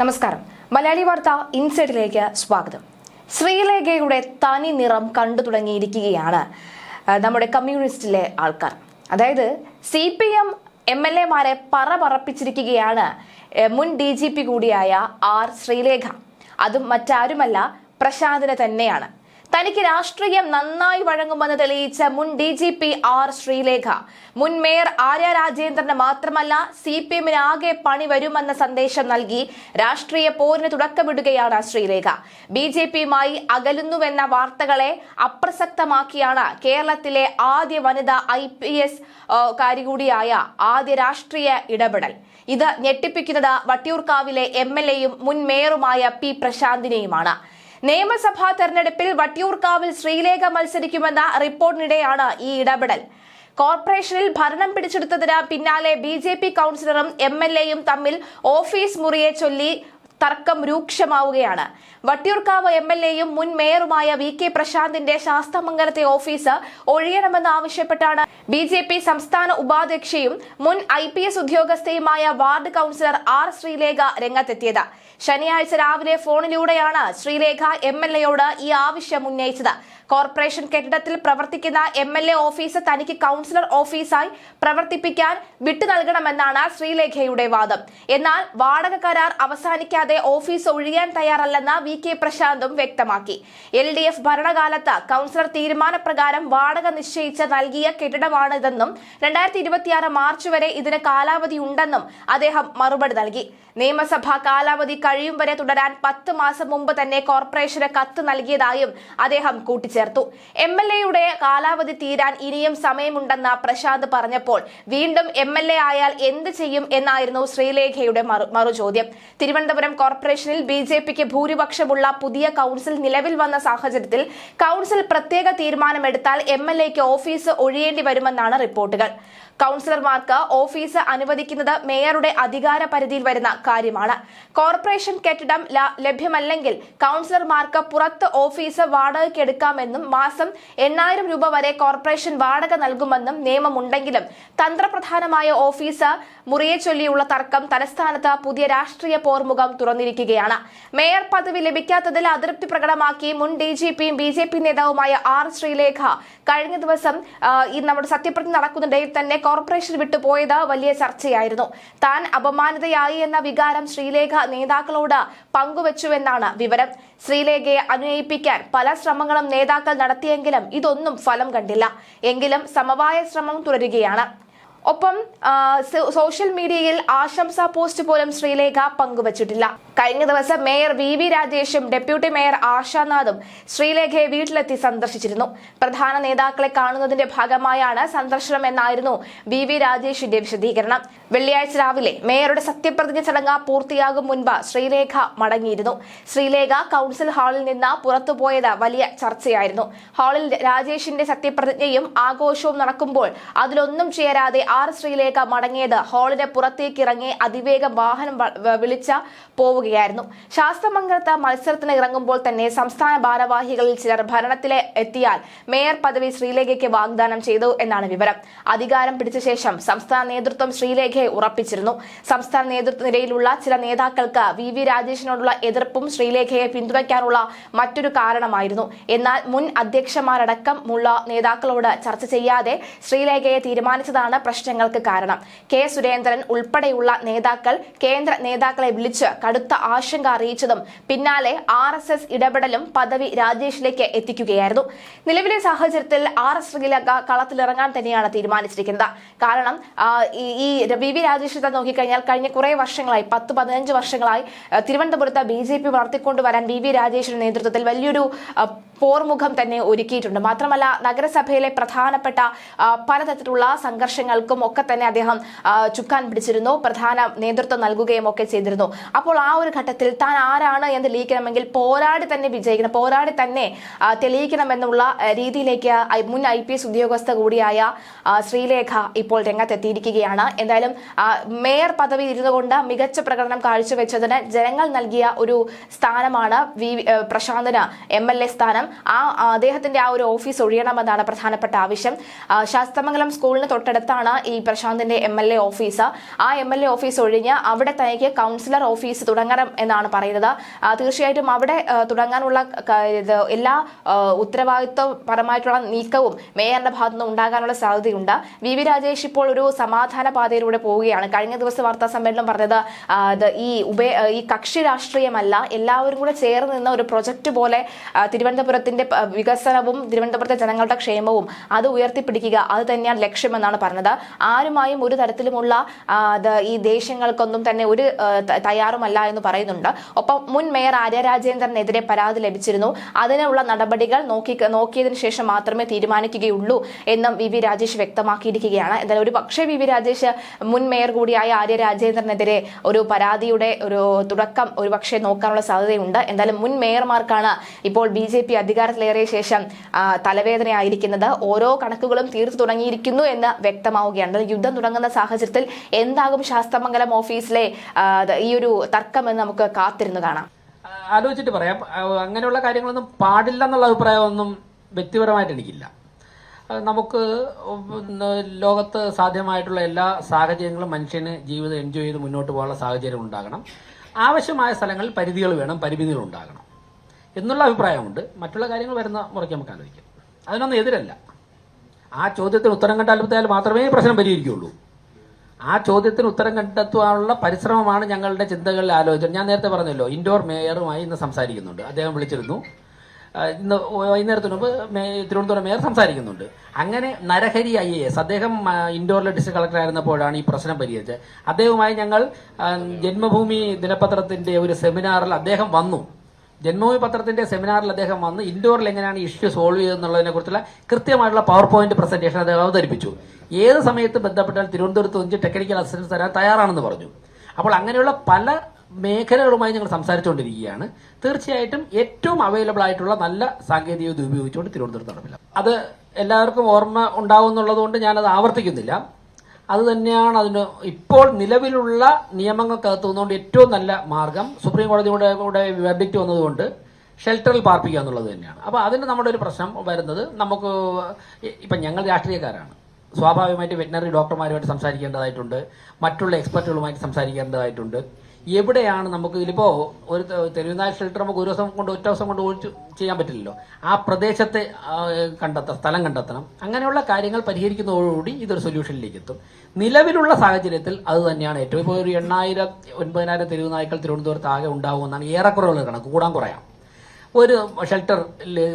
നമസ്കാരം. മലയാളി വാർത്ത ഇൻസൈഡിലേക്ക് സ്വാഗതം. ശ്രീലേഖയുടെ തനി നിറം കണ്ടു തുടങ്ങിയിരിക്കുകയാണ് നമ്മുടെ കമ്മ്യൂണിസ്റ്റിലെ ആൾക്കാർ. അതായത് C P M M L എമാരെ പറ പറപ്പിച്ചിരിക്കുകയാണ് മുൻ ഡി ജി പി കൂടിയായ ആർ ശ്രീലേഖ. അതും മറ്റാരുമല്ല പ്രശാന്തിനെ തന്നെയാണ്. തനിക്ക് രാഷ്ട്രീയം നന്നായി വഴങ്ങുമെന്ന് തെളിയിച്ച മുൻ D G P R Sreelekha. മുൻ മേയർ ആര്യ രാജേന്ദ്രന് മാത്രമല്ല സി പി എമ്മിന് ആകെ പണി വരുമെന്ന സന്ദേശം നൽകി രാഷ്ട്രീയ പോരിന് തുടക്കമിടുകയാണ് ശ്രീലേഖ. ബി ജെ പിയുമായി അകലുന്നുവെന്ന വാർത്തകളെ അപ്രസക്തമാക്കിയാണ് കേരളത്തിലെ ആദ്യ വനിതാ ഐ പി എസ് കാരി കൂടിയായ ആദ്യ രാഷ്ട്രീയ ഇടപെടൽ. ഇത് ഞെട്ടിപ്പിക്കുന്നത് വട്ടിയൂർക്കാവിലെ എം എൽ എയും മുൻ മേയറുമായ പി പ്രശാന്തിനെയുമാണ്. നിയമസഭാ തെരഞ്ഞെടുപ്പിൽ വട്ടിയൂർക്കാവിൽ ശ്രീലേഖ മത്സരിക്കുമെന്ന റിപ്പോർട്ടിനിടെയാണ് ഈ ഇടപെടൽ. കോർപ്പറേഷനിൽ ഭരണം പിടിച്ചെടുത്തതിന് പിന്നാലെ ബി ജെ പി കൗൺസിലറും എം എൽ എയും തമ്മിൽ ഓഫീസ് മുറിയെ ചൊല്ലി തർക്കം രൂക്ഷമാവുകയാണ്. വട്ടിയൂർക്കാവ് എം എൽ എയും മുൻ മേയറുമായ വി കെ പ്രശാന്തിന്റെ ശാസ്തമംഗലത്തെ ഓഫീസ് ഒഴിയണമെന്ന് ആവശ്യപ്പെട്ടാണ് ബി ജെ പി സംസ്ഥാന ഉപാധ്യക്ഷയും മുൻ ഐ പി എസ് ഉദ്യോഗസ്ഥയുമായ വാർഡ് കൗൺസിലർ ആർ ശ്രീലേഖ രംഗത്തെത്തിയത്. ശനിയാഴ്ച രാവിലെ ഫോണിലൂടെയാണ് ശ്രീലേഖ എം എൽ എയോട് ഈ ആവശ്യം ഉന്നയിച്ചത്. കോർപ്പറേഷൻ കെട്ടിടത്തിൽ പ്രവർത്തിക്കുന്ന എം എൽ എ ഓഫീസ് തനിക്ക് കൗൺസിലർ ഓഫീസായി പ്രവർത്തിപ്പിക്കാൻ വിട്ടു നൽകണമെന്നാണ് ശ്രീലേഖയുടെ വാദം. എന്നാൽ വാടക കരാർ അവസാനിക്കാതെ ഓഫീസ് ഒഴിയാൻ തയ്യാറല്ലെന്ന് വി കെ പ്രശാന്തും വ്യക്തമാക്കി. എൽ ഡി എഫ് ഭരണകാലത്ത് കൗൺസിലർ തീരുമാനപ്രകാരം വാടക നിശ്ചയിച്ച് നൽകിയ കെട്ടിടമാണിതെന്നും രണ്ടായിരത്തി ഇരുപത്തിയാറ് മാർച്ച് വരെ ഇതിന് കാലാവധി ഉണ്ടെന്നും അദ്ദേഹം മറുപടി നൽകി. നിയമസഭാ കാലാവധി കഴിയും വരെ തുടരാൻ പത്ത് മാസം മുമ്പ് തന്നെ കോർപ്പറേഷന് കത്ത് നൽകിയതായും അദ്ദേഹം കൂട്ടിച്ചേർത്തു. എം എൽ എയുടെ കാലാവധി തീരാൻ ഇനിയും സമയമുണ്ടെന്ന പ്രശാന്ത് പറഞ്ഞപ്പോൾ വീണ്ടും എം എൽ എ ആയാൽ എന്ത് ചെയ്യും എന്നായിരുന്നു ശ്രീലേഖയുടെ മറു മറുചോദ്യം. തിരുവനന്തപുരം കോർപ്പറേഷനിൽ ബി ജെ പിക്ക് ഭൂരിപക്ഷമുള്ള പുതിയ കൗൺസിൽ നിലവിൽ വന്ന സാഹചര്യത്തിൽ കൗൺസിൽ പ്രത്യേക തീരുമാനമെടുത്താൽ എം എൽ എക്ക് ഓഫീസ് ഒഴിയേണ്ടി വരുമെന്നാണ് റിപ്പോർട്ടുകൾ. കൗൺസിലർമാർക്ക് ഓഫീസ് അനുവദിക്കുന്നത് മേയറുടെ അധികാര പരിധിയിൽ വരുന്ന കാര്യമാണ്. കോർപ്പറേഷൻ കെട്ടിടം ലഭ്യമല്ലെങ്കിൽ കൗൺസിലർമാർക്ക് പുറത്ത് ഓഫീസ് വാടകയ്ക്ക് എടുക്കാമെന്നും മാസം എണ്ണായിരം രൂപ വരെ കോർപ്പറേഷൻ വാടക നൽകുമെന്നും നിയമമുണ്ടെങ്കിലും തന്ത്രപ്രധാനമായ ഓഫീസ് മുറിയെ ചൊല്ലിയുള്ള തർക്കം തലസ്ഥാനത്ത് പുതിയ രാഷ്ട്രീയ പോർമുഖം തുറന്നിരിക്കുകയാണ്. മേയർ പദവി ലഭിക്കാത്തതിൽ അതൃപ്തി പ്രകടമാക്കി മുൻ ഡി ജി പിയും ബി ജെ പി നേതാവുമായ ആർ ശ്രീലേഖ കഴിഞ്ഞ ദിവസം ഈ നമ്മുടെ സത്യപ്രതിജ്ഞ നടക്കുന്നിടയിൽ തന്നെ കോർപ്പറേഷൻ വിട്ടുപോയത് വലിയ ചർച്ചയായിരുന്നു. താൻ അപമാനിതയായി എന്ന വികാരം ശ്രീലേഖ നേതാക്കളോട് പങ്കുവച്ചുവെന്നാണ് വിവരം. ശ്രീലേഖയെ അനുനയിപ്പിക്കാൻ പല ശ്രമങ്ങളും നേതാക്കൾ നടത്തിയെങ്കിലും ഇതൊന്നും ഫലം കണ്ടില്ല. എങ്കിലും സമവായ ശ്രമം തുടരുകയാണ്. ഒപ്പം സോഷ്യൽ മീഡിയയിൽ ആശംസാ പോസ്റ്റ് പോലും ശ്രീലേഖ പങ്കുവച്ചിട്ടില്ല. കഴിഞ്ഞ ദിവസം മേയർ വി വി രാജേഷും ഡെപ്യൂട്ടി മേയർ ആശാനാഥും ശ്രീലേഖയെ വീട്ടിലെത്തി സന്ദർശിച്ചിരുന്നു. പ്രധാന നേതാക്കളെ കാണുന്നതിന്റെ ഭാഗമായാണ് സന്ദർശനം എന്നായിരുന്നു വി വി രാജേഷിന്റെ വിശദീകരണം. വെള്ളിയാഴ്ച രാവിലെ മേയറുടെ സത്യപ്രതിജ്ഞ ചടങ്ങ് പൂർത്തിയാകും മുൻപ് ശ്രീലേഖ മടങ്ങിയിരുന്നു. ശ്രീലേഖ കൗൺസിൽ ഹാളിൽ നിന്ന് പുറത്തുപോയത് വലിയ ചർച്ചയായിരുന്നു. ഹാളിൽ രാജേഷിന്റെ സത്യപ്രതിജ്ഞയും ആഘോഷവും നടക്കുമ്പോൾ അതിലൊന്നും ചേരാതെ ആർ ശ്രീലേഖ മടങ്ങിയത് ഹാളിന് പുറത്തേക്കിറങ്ങി അതിവേഗം വാഹനം വിളിച്ച വിളിച്ച പോവുകയായിരുന്നു ശാസ്ത്രമംഗലത്ത് മത്സരത്തിന് ഇറങ്ങുമ്പോൾ തന്നെ സംസ്ഥാന ഭാരവാഹികളിൽ ചിലർ ഭരണത്തിലെ എത്തിയാൽ മേയർ പദവി ശ്രീലേഖയ്ക്ക് വാഗ്ദാനം ചെയ്തു എന്നാണ് വിവരം. അധികാരം പിടിച്ച ശേഷം സംസ്ഥാന നേതൃത്വം ശ്രീലേഖയെ ഉറപ്പിച്ചിരുന്നു. സംസ്ഥാന നേതൃത്വ നിരയിലുള്ള ചില നേതാക്കൾക്ക് വി. വി. രാജേഷിനോടുള്ള എതിർപ്പും ശ്രീലേഖയെ പിന്തുണയ്ക്കാനുള്ള മറ്റൊരു കാരണമായിരുന്നു. എന്നാൽ മുൻ അധ്യക്ഷന്മാരടക്കമുള്ള നേതാക്കളോട് ചർച്ച ചെയ്യാതെ ശ്രീലേഖയെ തീരുമാനിച്ചതാണ് പ്രശ്നങ്ങൾക്ക് കാരണം. കെ. സുരേന്ദ്രൻ ഉൾപ്പെടെയുള്ള നേതാക്കൾ കേന്ദ്ര നേതാക്കളെ വിളിച്ച് കടുത്ത ആശങ്ക അറിയിച്ചതും പിന്നാലെ ആർ എസ് എസ് ഇടപെടലും പദവി രാജേഷിലേക്ക് എത്തിക്കുകയായിരുന്നു. നിലവിലെ സാഹചര്യത്തിൽ ആർ എസ് ശ്രീലങ്ക കളത്തിലിറങ്ങാൻ തന്നെയാണ് തീരുമാനിച്ചിരിക്കുന്നത്. കാരണം ഈ വി വി രാജേഷിനെ നോക്കിക്കഴിഞ്ഞാൽ കഴിഞ്ഞ കുറെ വർഷങ്ങളായി പത്ത് പതിനഞ്ച് വർഷങ്ങളായി തിരുവനന്തപുരത്ത് ബി ജെ പി വളർത്തിക്കൊണ്ടുവരാൻ വി വി രാജേഷിന്റെ നേതൃത്വത്തിൽ വലിയൊരു പോർമുഖം തന്നെ ഒരുക്കിയിട്ടുണ്ട്. മാത്രമല്ല നഗരസഭയിലെ പ്രധാനപ്പെട്ട പലതരത്തിലുള്ള സംഘർഷങ്ങൾക്കും ഒക്കെ തന്നെ അദ്ദേഹം ചുക്കാൻ പിടിച്ചിരുന്നു. പ്രധാന നേതൃത്വം നൽകുകയും ഒക്കെ ചെയ്തിരുന്നു. അപ്പോൾ ആ ഒരു ഘട്ടത്തിൽ താൻ ആരാണ് എന്ന് തെളിയിക്കണമെങ്കിൽ പോരാടി തന്നെ വിജയിക്കണം. പോരാടി തന്നെ തെളിയിക്കണമെന്നുള്ള രീതിയിലേക്ക് മുൻ ഐ പി എസ് ഉദ്യോഗസ്ഥ കൂടിയായ ശ്രീലേഖ ഇപ്പോൾ രംഗത്തെത്തിയിരിക്കുകയാണ്. എന്തായാലും മേയർ പദവി ഇരുന്നുകൊണ്ട് മികച്ച പ്രകടനം കാഴ്ചവെച്ചതിന് ജനങ്ങൾ നൽകിയ ഒരു സ്ഥാനമാണ് വി പ്രശാന്തിന് എം എൽ എ സ്ഥാനം. ആ ആ, അദ്ദേഹത്തിന്റെ ആ ഒരു ഓഫീസ് ഒഴിയണമെന്നാണ് പ്രധാനപ്പെട്ട ആവശ്യം. ശാസ്തമംഗലം സ്കൂളിന് തൊട്ടടുത്താണ് ഈ പ്രശാന്തിന്റെ എം എൽ എ ഓഫീസ്. ആ എം എൽ എ ഓഫീസ് ഒഴിഞ്ഞ് അവിടെ തനിക്ക് കൗൺസിലർ ഓഫീസ് തുടങ്ങണം എന്നാണ് പറയുന്നത്. തീർച്ചയായിട്ടും അവിടെ തുടങ്ങാനുള്ള എല്ലാ ഉത്തരവാദിത്വപരമായിട്ടുള്ള നീക്കവും മേയറിന്റെ ഭാഗത്തു നിന്ന് ഉണ്ടാകാനുള്ള സാധ്യതയുണ്ട്. വി. വി. രാജേഷ് ഇപ്പോൾ ഒരു സമാധാന പാതയിലൂടെ പോവുകയാണ്. കഴിഞ്ഞ ദിവസം വാർത്താ സമ്മേളനം പറഞ്ഞത് ഈ ഈ കക്ഷി രാഷ്ട്രീയമല്ല എല്ലാവരും കൂടെ ചേർന്ന് നിന്ന ഒരു പ്രൊജക്ട് പോലെ ആ, തിരുവനന്തപുരത്തിന്റെ വികസനവും തിരുവനന്തപുരത്തെ ജനങ്ങളുടെ ക്ഷേമവും അത് ഉയർത്തിപ്പിടിക്കുക അത് തന്നെയാണ് ലക്ഷ്യമെന്നാണ് പറഞ്ഞത്. ആരുമായും ഒരു തരത്തിലുമുള്ള ഈ ദേഷ്യങ്ങൾക്കൊന്നും തന്നെ ഒരു തയ്യാറുമല്ല എന്ന് പറയുന്നുണ്ട്. ഒപ്പം മുൻ മേയർ ആര്യ രാജേന്ദ്രനെതിരെ പരാതി ലഭിച്ചിരുന്നു. അതിനുള്ള നടപടികൾ നോക്കി നോക്കിയതിന് ശേഷം മാത്രമേ തീരുമാനിക്കുകയുള്ളൂ എന്നും വി. വി. രാജേഷ് വ്യക്തമാക്കിയിരിക്കുകയാണ്. എന്തായാലും ഒരു പക്ഷേ വി. വി. രാജേഷ് മുൻ മേയർ കൂടിയായ ആര്യ രാജേന്ദ്രനെതിരെ ഒരു പരാതിയുടെ ഒരു തുടക്കം ഒരു പക്ഷേ നോക്കാനുള്ള സാധ്യതയുണ്ട്. എന്തായാലും മുൻ മേയർമാർക്കാണ് ഇപ്പോൾ ബി. ജെ. പി അധികാരത്തിലേറിയ ശേഷം തലവേദനയായിരിക്കുന്നത് ഓരോ കണക്കുകളും തീർത്തു തുടങ്ങിയിരിക്കുന്നു എന്ന് വ്യക്തമാവുകയാണ്. യുദ്ധം തുടങ്ങുന്ന സാഹചര്യത്തിൽ എന്താകും ശാസ്തമംഗലം ഓഫീസിലെ ഈ ഒരു തർക്കം എന്ന് നമുക്ക് കാത്തിരുന്നു കാണാം. ആലോചിച്ചിട്ട് പറയാം. അങ്ങനെയുള്ള കാര്യങ്ങളൊന്നും പാടില്ല എന്നുള്ള അഭിപ്രായമൊന്നും വ്യക്തിപരമായിട്ട് എനിക്കില്ല. നമുക്ക് ലോകത്ത് സാധ്യമായിട്ടുള്ള എല്ലാ സാഹചര്യങ്ങളും മനുഷ്യന് ജീവിതം എൻജോയ് ചെയ്ത് മുന്നോട്ട് പോകാനുള്ള സാഹചര്യം ഉണ്ടാകണം. ആവശ്യമായ സ്ഥലങ്ങളിൽ പരിധികൾ വേണം പരിമിതികൾ ഉണ്ടാകണം. എന്നുള്ള അഭിപ്രായമുണ്ട്. മറ്റുള്ള കാര്യങ്ങൾ വരുന്ന മുറയ്ക്ക് നമുക്ക് ആലോചിക്കാം. അതിനൊന്നും എതിരല്ല. ആ ചോദ്യത്തിന് ഉത്തരം കണ്ടെത്തിയാൽ മാത്രമേ പ്രശ്നം പരിഹരിക്കുകയുള്ളൂ. ആ ചോദ്യത്തിന് ഉത്തരം കണ്ടെത്താനുള്ള പരിശ്രമമാണ് ഞങ്ങളുടെ ചിന്തകളിൽ ആലോചന ഞാൻ നേരത്തെ പറഞ്ഞല്ലോ ഇൻഡോർ മേയറുമായി ഇന്ന് സംസാരിക്കുന്നുണ്ട്. അദ്ദേഹം വിളിച്ചിരുന്നു. ഇന്ന് വൈകുന്നേരത്തിന് മുമ്പ് തിരുവനന്തപുരം മേയർ സംസാരിക്കുന്നുണ്ട്. അങ്ങനെ നരഹരി ഐ എ എസ് അദ്ദേഹം ഇൻഡോറിലെ ഡിസ്ട്രിക്ട് കളക്ടർ ആയിരുന്നപ്പോഴാണ് ഈ പ്രശ്നം പരിഹരിച്ചത്. അദ്ദേഹവുമായി ഞങ്ങൾ ജന്മഭൂമി ദിനപത്രത്തിന്റെ ഒരു സെമിനാറിൽ അദ്ദേഹം വന്നു. ജന്മഭൂമി പത്രത്തിന്റെ സെമിനാറിൽ അദ്ദേഹം വന്ന് ഇൻഡോറിൽ എങ്ങനെയാണ് ഇഷ്യൂ സോൾവ് ചെയ്തെന്നുള്ളതിനെ കുറിച്ചുള്ള കൃത്യമായിട്ടുള്ള പവർ പോയിന്റ് പ്രസന്റേഷൻ അദ്ദേഹം അവതരിപ്പിച്ചു. ഏത് സമയത്ത് ബന്ധപ്പെട്ടാൽ തിരുവനന്തപുരത്ത് നിന്ന് ടെക്നിക്കൽ അസിസ്റ്റൻസ് തരാൻ തയ്യാറാണെന്ന് പറഞ്ഞു. അപ്പോൾ അങ്ങനെയുള്ള പല മേഖലകളുമായി ഞങ്ങൾ സംസാരിച്ചുകൊണ്ടിരിക്കുകയാണ്. തീർച്ചയായിട്ടും ഏറ്റവും അവൈലബിൾ ആയിട്ടുള്ള നല്ല സാങ്കേതിക ഉപയോഗിച്ചുകൊണ്ട് തിരുവനന്തപുരത്ത് നടപ്പില്ല അത് എല്ലാവർക്കും ഓർമ്മ ഉണ്ടാവും എന്നുള്ളതുകൊണ്ട് ഞാനത് ആവർത്തിക്കുന്നില്ല. അത് തന്നെയാണ് അതിന് ഇപ്പോൾ നിലവിലുള്ള നിയമങ്ങൾക്കകത്ത് നിന്നുകൊണ്ട് ഏറ്റവും നല്ല മാർഗം സുപ്രീം കോടതിയുടെ കൂടെ വെർഡിക്റ്റ് വന്നതുകൊണ്ട് ഷെൽട്ടറിൽ പാർപ്പിക്കുക എന്നുള്ളത് തന്നെയാണ്. അപ്പോൾ അതിന് നമ്മുടെ ഒരു പ്രശ്നം വരുന്നത് നമുക്ക് ഇപ്പം ഞങ്ങൾ രാഷ്ട്രീയക്കാരാണ്. സ്വാഭാവികമായിട്ട് വെറ്റിനറി ഡോക്ടർമാരുമായിട്ട് സംസാരിക്കേണ്ടതായിട്ടുണ്ട്. മറ്റുള്ള എക്സ്പെർട്ടുകളുമായിട്ട് സംസാരിക്കേണ്ടതായിട്ടുണ്ട്. എവിടെയാണ് നമുക്ക് ഇതിലിപ്പോൾ ഒരു തെരുവുനായ ഷെൽട്ടർ നമുക്ക് ഒരു ദിവസം കൊണ്ട് ഒറ്റ ദിവസം കൊണ്ട് ഒഴിച്ച് ചെയ്യാൻ പറ്റില്ലല്ലോ. ആ പ്രദേശത്തെ കണ്ടെത്താം സ്ഥലം കണ്ടെത്തണം. അങ്ങനെയുള്ള കാര്യങ്ങൾ പരിഹരിക്കുന്നതോടുകൂടി ഇതൊരു സൊല്യൂഷനിലേക്ക് എത്തും. നിലവിലുള്ള സാഹചര്യത്തിൽ അത് തന്നെയാണ് ഏറ്റവും ഇപ്പോൾ ഒരു എണ്ണായിരം ഒൻപതിനായിരം തെരുവുനായ്ക്കൾ തിരുവനന്തപുരത്ത് ആകെ ഉണ്ടാകുമെന്നാണ് ഏറെക്കുറവുള്ള കണക്ക്. കൂടാൻ കുറയാം. ഒരു ഷെൽട്ടർ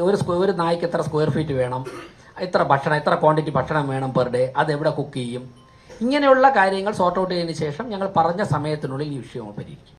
ഒരു സ്ക്വയർ ഒരു നായ്ക്ക് എത്ര സ്ക്വയർ ഫീറ്റ് വേണം? എത്ര ഭക്ഷണം എത്ര ക്വാണ്ടിറ്റി ഭക്ഷണം വേണം പെർ ഡേ? അത് എവിടെ കുക്ക് ചെയ്യും? ഇങ്ങനെയുള്ള കാര്യങ്ങൾ സോർട്ട് ഔട്ട് ചെയ്തതിന് ശേഷം ഞങ്ങൾ പറഞ്ഞ സമയത്തിനുള്ളിൽ ഈ വിഷയം പരിഹരിക്കും